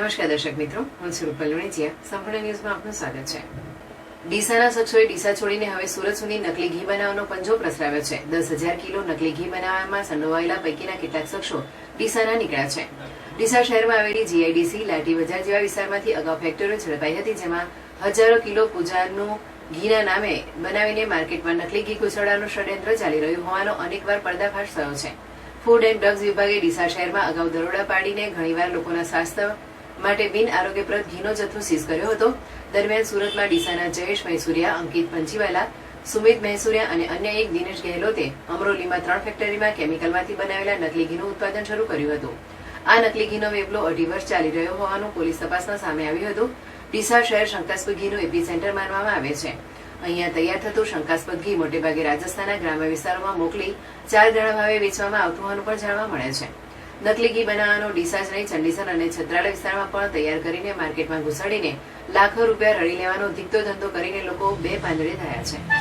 નમસ્કાર દર્શક મિત્રો, હું સુરૂપલ સંપૂર્ણ ન્યૂઝમાં આપનું સ્વાગત છે. ડીસાના શખ્સોએ ડીસા છોડીને હવે સુરત સુધી નકલી ઘી બનાવવાનો પંજો પ્રસરાવ્યો છે. દસ હજાર કિલો નકલી ઘી બનાવવામાં સંડોવાયેલા પૈકીના કેટલાક શખ્સો ડીસાના નીકળ્યા છે. ડીસા શહેરમાં આવેલી જીઆઈડીસી લાઠી બજાર જેવા વિસ્તારમાંથી અગાઉ ફેક્ટરીઓ ઝડપાઈ હતી જેમાં હજારો કિલો પૂજાનું ઘીના નામે બનાવીને માર્કેટમાં નકલી ઘી ઘૂસડવાનું ષડયંત્ર ચાલી રહ્યું હોવાનો અનેકવાર પર્દાફાશ થયો છે. ફૂડ એન્ડ ડ્રગ્સ વિભાગે ડીસા શહેરમાં અગાઉ દરોડા પાડીને ઘણીવાર લોકોના સ્વાસ્થ્ય માટે બિન આરોગ્યપ્રદ ઘીનો જથ્થો સીઝ કર્યો હતો. દરમિયાન સુરતમાં ડીસાના જયેશ મૈસુરિયા, અંકિત પંચીવાલા, સુમિત મહેસુરિયા અને અન્ય એક દિનેશ ગેહલોતે અમરોલીમાં ત્રણ ફેક્ટરીમાં કેમિકલમાંથી બનાવેલા નકલી ઘીનું ઉત્પાદન શરૂ કર્યું હતું. આ નકલી ઘીનો વેપલો અઢી વર્ષ ચાલી રહ્યો હોવાનું પોલીસ તપાસમાં સામે આવ્યું હતું. ડીસા શહેર શંકાસ્પદ ઘીનું એપી સેન્ટર માનવામાં આવે છે. અહીંયા તૈયાર થતું શંકાસ્પદ ઘી મોટેભાગે રાજસ્થાનના ગ્રામ્ય વિસ્તારોમાં મોકલી ચાર ગણા ભાવે વેચવામાં આવતું હોવાનું પણ જાણવા મળે છે. નકલી ઘી બનાવવાનો ડીસા જ ચંડીસર અને છત્રાલા વિસ્તારમાં પણ તૈયાર કરીને માર્કેટમાં ઘુસાડીને લાખો રૂપિયા રળી લેવાનો ધીકતો ધંધો કરીને લોકો બે પાંદડે થયા છે.